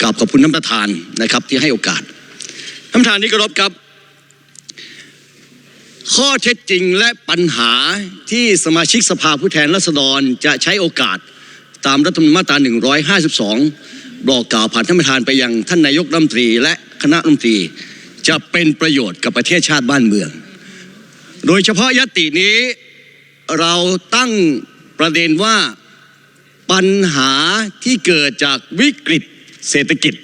กราบขอบคุณท่านประธานนะครับที่ให้โอกาสท่านประธานที่เคารพครับ ข้อเท็จจริงและปัญหาที่สมาชิกสภาผู้แทนราษฎรจะใช้โอกาสตามรัฐธรรมนูญมาตรา 152 บอกกล่าวผ่านท่านประธานไปยังท่านนายกรัฐมนตรี และคณะรัฐมนตรีจะเป็นประโยชน์กับประเทศชาติบ้านเมือง โดยเฉพาะยตินี้เราตั้งประเด็นว่าปัญหาที่เกิดจากวิกฤต เศรษฐกิจ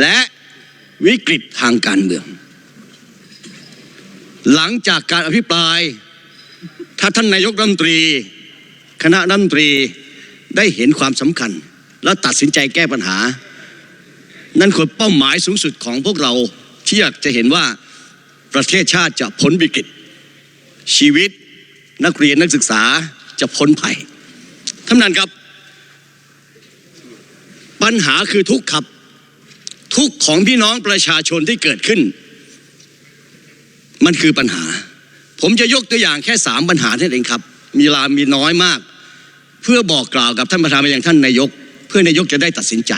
และวิกฤตทางการเมือง หลังจากการอภิปราย ถ้าท่านนายกรัฐมนตรี คณะรัฐมนตรีได้เห็นความสำคัญ และตัดสินใจแก้ปัญหา นั่นคือเป้าหมายสูงสุดของพวกเราที่อยากจะเห็นว่าประเทศชาติจะพ้นวิกฤต ชีวิตนักเรียนนักศึกษาจะพ้นภัยท่านประธานครับ ปัญหาคือทุกข์ครับ ทุกข์ของพี่น้องประชาชนที่เกิดขึ้น มันคือปัญหา ผมจะยกตัวอย่างแค่สามปัญหาเท่านั้นเองครับ มีลามีน้อยมาก เพื่อบอกกล่าวกับท่านประธานไปยังท่านนายก เพื่อนายกจะได้ตัดสินใจ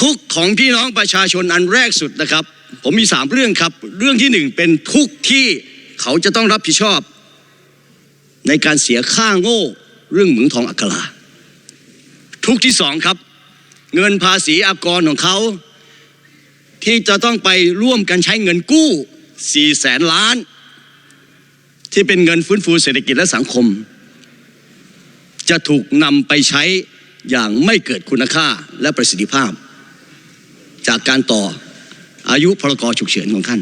ทุกข์ของพี่น้องประชาชนอันแรกสุดนะครับ ผมมีสามเรื่องครับ เรื่องที่หนึ่งเป็นทุกข์ที่เขาจะต้องรับผิดชอบ ในการเสียค่าโง่เรื่องเหมืองทองอัครา ทุกที่สองครับ เงินภาษีอากรของเขา ที่จะต้องไปร่วมกันใช้เงินกู้4แสนล้าน ที่เป็นเงินฟื้นฟูเศรษฐกิจและสังคม จะถูกนำไปใช้อย่างไม่เกิดคุณค่าและประสิทธิภาพ จากการต่ออายุพรกฉุกเฉินของท่าน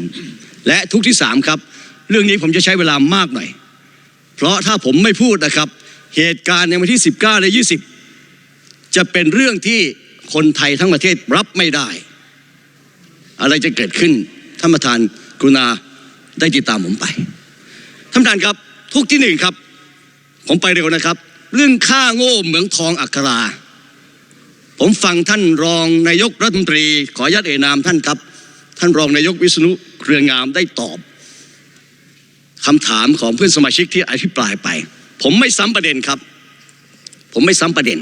และทุกที่สามครับ เรื่องนี้ผมจะใช้เวลามากหน่อย เพราะถ้าผมไม่พูดนะครับ เหตุการณ์ในวันที่ 19 และ 20 จะเป็นเรื่องที่คนไทยทั้งประเทศรับไม่ได้ อะไรจะเกิดขึ้นท่านประธานกรุณาได้ติดตามผมไปท่านประธานครับทุกที่หนึ่งครับ ผมไปเร็วนะครับ เรื่องค่าโง่เหมืองทองอัครา ผมฟังท่านรองนายกรัฐมนตรี ขออนุญาตเอ่ยนามท่านครับ ท่านรองนายกวิษณุเครืองามได้ตอบคำถามของเพื่อนสมาชิกที่อภิปรายไป ผมไม่ซ้ำประเด็นครับ ผมไม่ซ้ำประเด็น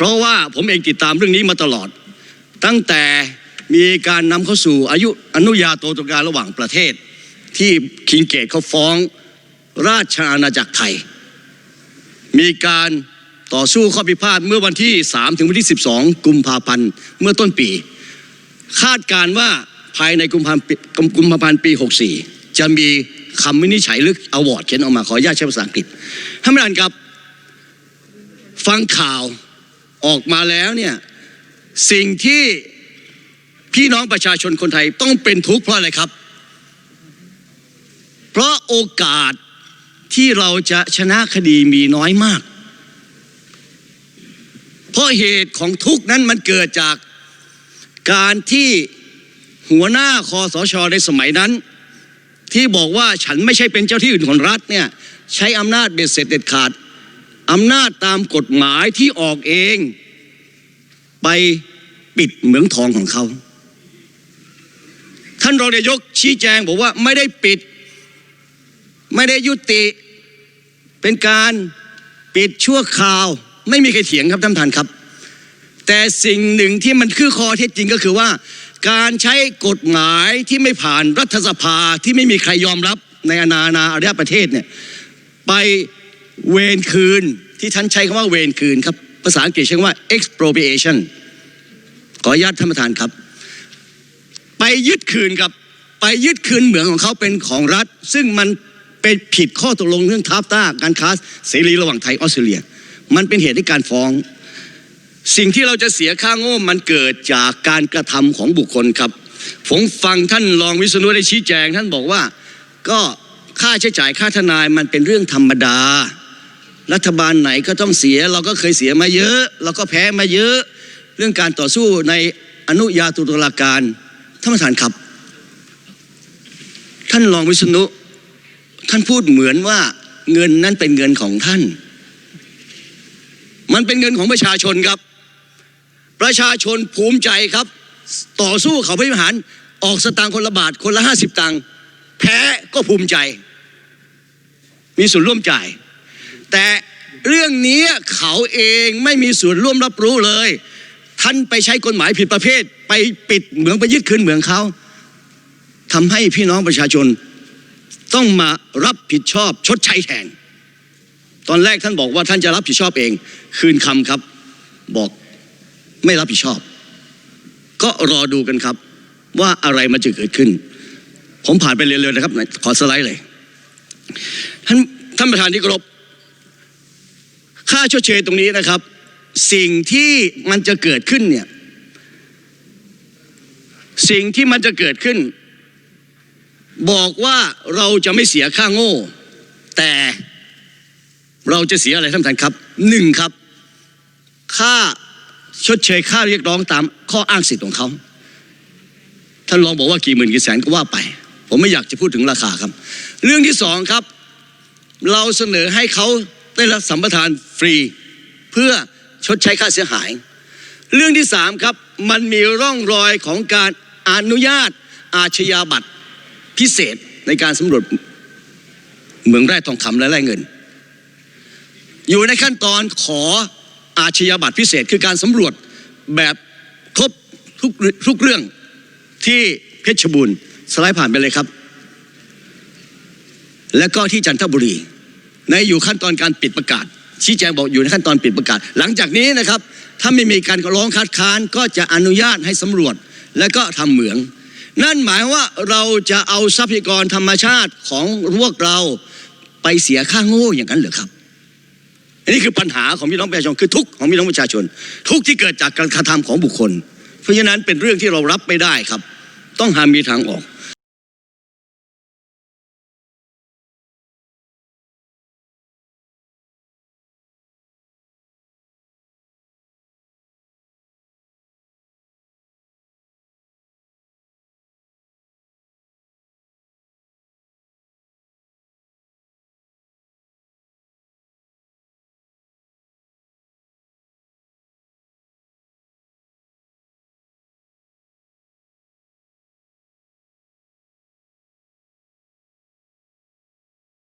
เพราะว่าผมเองติดตามเรื่องนี้มาตลอด ตั้งแต่มีการนำเข้าสู่อายุอนุญาโตตุการระหว่างประเทศ ที่คิงเกตเขาฟ้องราชอาณาจักรไทย มีการต่อสู้ข้อพิพาทเมื่อวันที่ 3 ถึงวันที่ 12 กุมภาพันธ์เมื่อต้นปี คาดการว่าภายในกุมภาพันธ์กุมภาพันธ์ปี 64 จะมีคำวินิจฉัยหรืออวอร์ดเขียนออกมาขออนุญาตใช้ภาษาอังกฤษท่านประธานครับ ฟังข่าว ออกมาแล้วเนี่ยสิ่งที่พี่น้องประชาชนคนไทยต้องเป็นทุกข์เพราะอะไรครับ เพราะโอกาสที่เราจะชนะคดีมีน้อยมาก เพราะเหตุของทุกข์นั้นมันเกิดจากการที่หัวหน้าคอสชในสมัยนั้น ที่บอกว่าฉันไม่ใช่เป็นเจ้าที่อื่นของรัฐเนี่ยใช้อำนาจเบ็ดเสร็จเด็ดขาด อำนาจตามกฎหมายที่ออกเอง ไปปิดเหมืองทองของเขา ท่านรองนายกชี้แจงบอกว่าไม่ได้ปิด ไม่ได้ยุติ เป็นการปิดชั่วคราว ไม่มีใครเถียงครับท่านประธานครับ แต่สิ่งหนึ่งที่มันคือคอเท็จจริงก็คือว่า การใช้กฎหมายที่ไม่ผ่านรัฐสภาที่ไม่มีใครยอมรับในอาณานาอาประเทศเนี่ยไป เวนคืนที่ท่านใช้คำว่าเวนคืนครับภาษาอังกฤษใช้คำว่า expropriation ขออนุญาตท่านประธานครับ ไปยึดคืนครับ ไปยึดคืนเหมืองของเขาเป็นของรัฐ ซึ่งมันเป็นผิดข้อตกลงเรื่องทาฟต้าการค้าเสรีระหว่างไทยออสเตรเลีย มันเป็นเหตุให้การฟ้อง สิ่งที่เราจะเสียค่าโง่มันเกิดจากการกระทำของบุคคลครับ ผมฟังท่านรองวิษณุได้ชี้แจง ท่านบอกว่าก็ค่าใช้จ่ายค่าทนายมันเป็นเรื่องธรรมดา รัฐบาลไหนก็ต้องเสีย เราก็เคยเสียมาเยอะ เราก็แพ้มาเยอะ เรื่องการต่อสู้ในอนุญาตุลาการท่านประธานครับ ท่านรองวิษณุท่านพูดเหมือนว่าเงินนั้นเป็นเงินของท่าน มันเป็นเงินของประชาชนครับ ประชาชนภูมิใจครับ ต่อสู้เขาพิหารออกสตางค์คนละบาทคนละห้าสิบตังค์แพ้ก็ภูมิใจ มีส่วนร่วมจ่าย แต่เรื่องนี้เขาเองไม่มีส่วนร่วมรับรู้เลย ท่านไปใช้กฎหมายผิดประเภท ไปปิดเหมืองไปยึดคืนเหมืองเขาทำให้พี่น้องประชาชนต้องมารับผิดชอบชดใช้แทน ตอนแรกท่านบอกว่าท่านจะรับผิดชอบเอง คืนคำครับ บอกไม่รับผิดชอบ ก็รอดูกันครับ ว่าอะไรมันจะเกิดขึ้น ผมผ่านไปเร็วๆนะครับ ขอสไลด์เลย ท่านท่านประธานที่เคารพ ค่าชดเชยตรงนี้นะครับ สิ่งที่มันจะเกิดขึ้นเนี่ย สิ่งที่มันจะเกิดขึ้น บอกว่าเราจะไม่เสียค่าโง่ แต่เราจะเสียอะไรท่านประธานครับหนึ่งครับ ค่าชดเชยค่าเรียกร้องตามข้ออ้างสิทธิ์ของเขาท่านลองบอกว่ากี่หมื่นกี่แสนก็ว่าไป ผมไม่อยากจะพูดถึงราคาครับ เรื่องที่สองครับ เราเสนอให้เขา ได้รับสัมปทานฟรีเพื่อชดใช้ค่าเสียหาย เรื่องที่สามครับมันมีร่องรอยของการอนุญาตอาชญาบัตรพิเศษในการสำรวจเหมืองแร่ทองคำและแร่เงิน อยู่ในขั้นตอนขออาชญาบัตรพิเศษคือการสำรวจแบบครบทุกทุกเรื่องที่เพชรบูรณ์สไลด์ผ่านไปเลยครับ แล้วก็ที่จันทบุรี ในอยู่ขั้นตอนการปิดประกาศ ชี้แจงบอกอยู่ในขั้นตอนปิดประกาศ หลังจากนี้นะครับ ถ้าไม่มีการร้องคัดค้านก็จะอนุญาตให้สำรวจ และก็ทำเหมือง นั่นหมายว่าเราจะเอาทรัพยากรธรรมชาติของพวกเราไปเสียค่าโง่อย่างนั้นเหรอครับอันนี้คือปัญหาของพี่น้องประชาชนคือทุกของพี่น้องประชาชน ทุกที่เกิดจากการกระทำของบุคคล เพราะฉะนั้นเป็นเรื่องที่เรารับไม่ได้ครับ ต้องหามีทางออก